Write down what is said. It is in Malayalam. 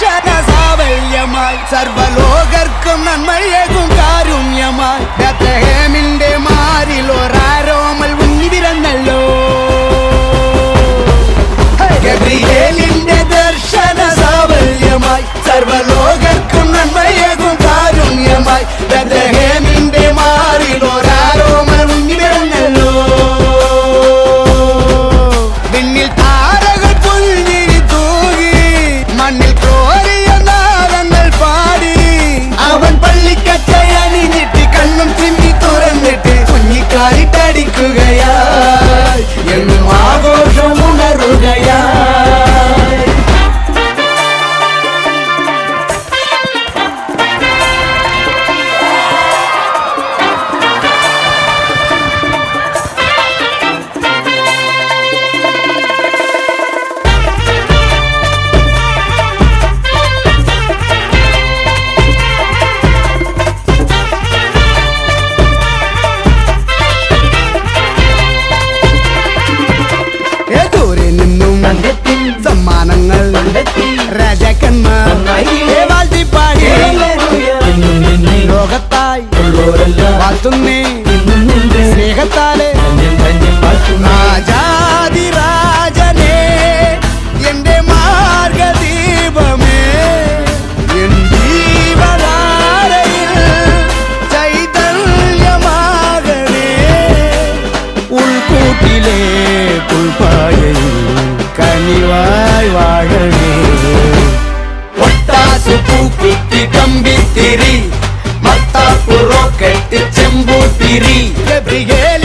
സാവല്യമായി സർവലോകർക്കും നന്മയേകും കാരുണ്യമായി. ബത്ലഹേമിന്റെ മാറിൽ Porque. Giri Gabriel.